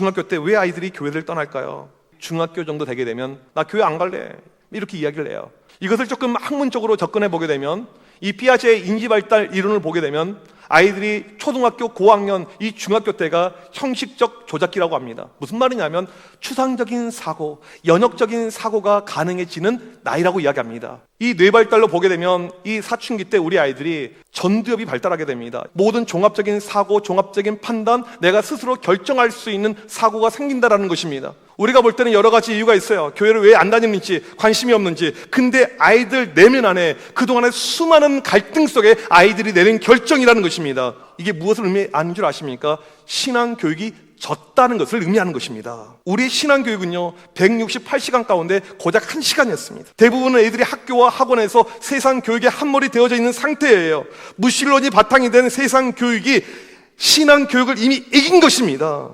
중학교 때 왜 아이들이 교회를 떠날까요? 중학교 정도 되게 되면 나 교회 안 갈래. 이렇게 이야기를 해요. 이것을 조금 학문적으로 접근해 보게 되면 이 피아제의 인지 발달 이론을 보게 되면 아이들이 초등학교 고학년 이 중학교 때가 형식적 조작기라고 합니다. 무슨 말이냐면 추상적인 사고, 연역적인 사고가 가능해지는 나이라고 이야기합니다. 이 뇌발달로 보게 되면 이 사춘기 때 우리 아이들이 전두엽이 발달하게 됩니다. 모든 종합적인 사고, 종합적인 판단, 내가 스스로 결정할 수 있는 사고가 생긴다라는 것입니다. 우리가 볼 때는 여러 가지 이유가 있어요. 교회를 왜 안 다니는지, 관심이 없는지. 근데 아이들 내면 안에 그동안의 수많은 갈등 속에 아이들이 내린 결정이라는 것입니다. 이게 무엇을 의미하는 줄 아십니까? 신앙 교육이 졌다는 것을 의미하는 것입니다. 우리 신앙 교육은요, 168시간 가운데 고작 1시간이었습니다. 대부분의 애들이 학교와 학원에서 세상 교육에 한몰이 되어져 있는 상태예요. 무신론이 바탕이 된 세상 교육이 신앙 교육을 이미 이긴 것입니다.